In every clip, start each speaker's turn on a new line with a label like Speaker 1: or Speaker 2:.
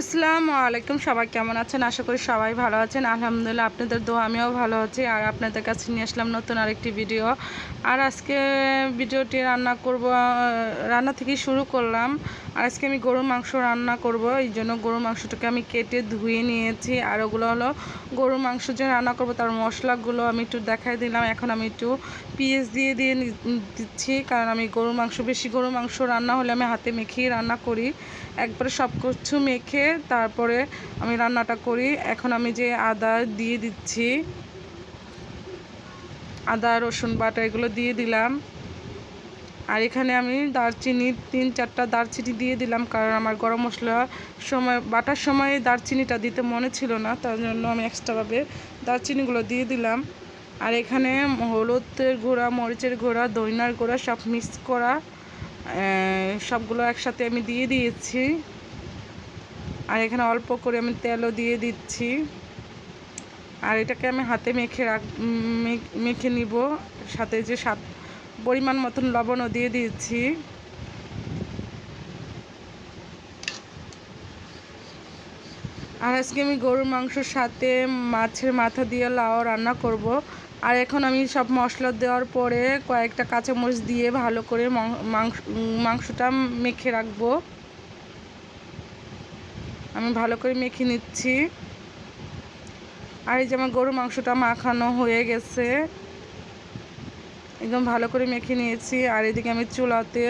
Speaker 1: আসসালামু আলাইকুম, সবাই কেমন আছেন? আশা করি সবাই ভালো আছেন। আলহামদুলিল্লাহ, আপনাদের দোয়া, আমিও ভালো আছি। আর আপনাদের কাছে নিয়ে আসলাম নতুন আরেকটি ভিডিও। আর আজকে ভিডিওটি রান্না করব রান্না থেকে শুরু করলাম। আর আজকে আমি গরুর মাংস রান্না করব। এই জন্য গরুর মাংসটাকে আমি কেটে ধুয়ে নিয়েছি। আর ওগুলো হলো গরুর মাংস যে রান্না করব, তার মশলাগুলো আমি একটু দেখাই দিলাম। এখন আমি একটু পিঁয়াজ দিয়ে দিয়ে দিচ্ছি। কারণ আমি গরুর মাংস, বেশি গরুর মাংস রান্না হলে আমি হাতে মেখেই রান্না করি। একবারে সব কিছু মেখে তারপরে আমি রান্নাটা করি। এখন আমি যে আদা দিয়ে দিচ্ছি, আদা, রসুন বাটা, এগুলো দিয়ে দিলাম। আর এখানে আমি দারচিনি, তিন চারটা দারচিনি দিয়ে দিলাম, কারণ আমার গরম মশলা সময়, বাটার সময় দারচিনিটা দিতে মনে ছিল না, তার জন্য আমি এক্সট্রাভাবে দারচিনিগুলো দিয়ে দিলাম। আর এখানে হলুদের গুঁড়া, মরিচের গুঁড়া, দইনার গুঁড়া সব মিক্স করা সবগুলো একসাথে আমি দিয়ে দিয়েছি। আর এখানে অল্প করে আমি তেলও দিয়ে দিচ্ছি। আর এটাকে আমি হাতে মেখে রাখ মেখে নিব। সাথে যে স্বাদ পরিমাণ মতন লবণও দিয়ে দিচ্ছি। আর আজকে আমি গরুর মাংসর সাথে মাছের মাথা দিয়ে লাউ রান্না করব। আর এখন আমি সব মশলা দেওয়ার পরে কয়েকটা কাঁচামরিচ দিয়ে ভালো করে মাংস মাংসটা মেখে রাখব। আমি ভালো করে মেখে নিচ্ছি। আর এই যে আমার গরুর মাংসটা মাখানো হয়ে গেছে। একদম ভালো করে মেখে নিয়েছি। আর এদিকে আমি চুলাতে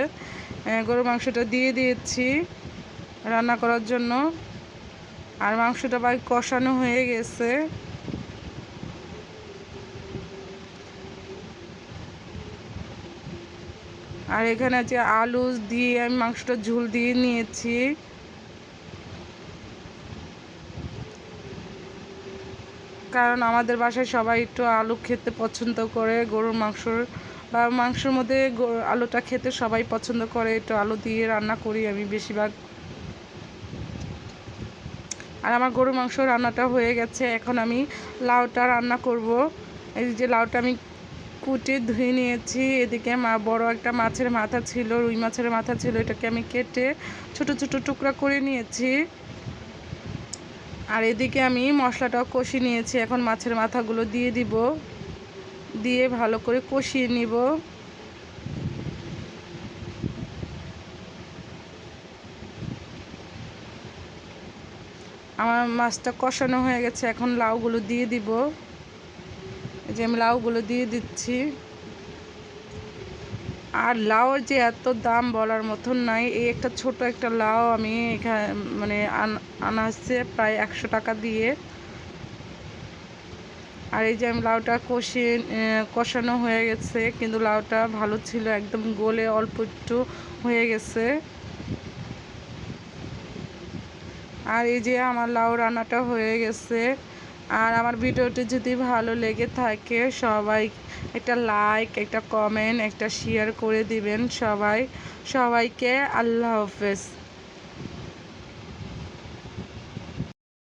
Speaker 1: গরুর মাংসটা দিয়ে দিয়েছি রান্না করার জন্য। আর মাংসটা প্রায় কষানো হয়ে গেছে। আর এখানে যে আলু দিয়ে আমি মাংসটা ঝুল দিয়ে নিয়েছি। কারণ আমাদের বাসায় সবাই একটু আলু খেতে পছন্দ করে, গরুর মাংসর বা মাংসের মধ্যে গরু- আলুটা খেতে সবাই পছন্দ করে, একটু আলু দিয়ে রান্না করি আমি বেশিরভাগ। আর আমার গরুর মাংস রান্নাটা হয়ে গেছে, এখন আমি লাউটা রান্না করব। এই যে লাউটা আমি কুটে ধুয়ে নিয়েছি, এদিকে মা বড় একটা মাছের মাথা ছিল, রুই মাছের মাথা ছিল, এটাকে আমি কেটে ছোট ছোট টুকরা করে নিয়েছি। আর এদিকে আমি মশলাটাও কষিয়ে নিয়েছি। এখন মাছের মাথাগুলো দিয়ে দিব। দিয়ে ভালো করে কষিয়ে নিব। আমার মাছটা কষানো হয়ে গেছে। এখন লাউগুলো দিয়ে দিব। যে আমি লাউগুলো দিয়ে দিচ্ছি। আর লাউর যে এত দাম বলার মতন নাই, এই একটা ছোট একটা লাউ আমি এখানে মানে আন- আনা হচ্ছে প্রায় একশো টাকা দিয়ে। আর এই যে আমি লাউটা কষিয়ে কষানো হয়ে গেছে, কিন্তু লাউটা ভালো ছিল, একদম গোলে অল্প একটু হয়ে গেছে। আর এই যে আমার লাউ রান্নাটা হয়ে গেছে। আর আমার ভিডিওটি যদি ভালো লেগে থাকে, সবাই একটা লাইক একটা কমেন্ট একটা শেয়ার করে দিবেন সবাই। সবাইকে আল্লাহ হাফেজ।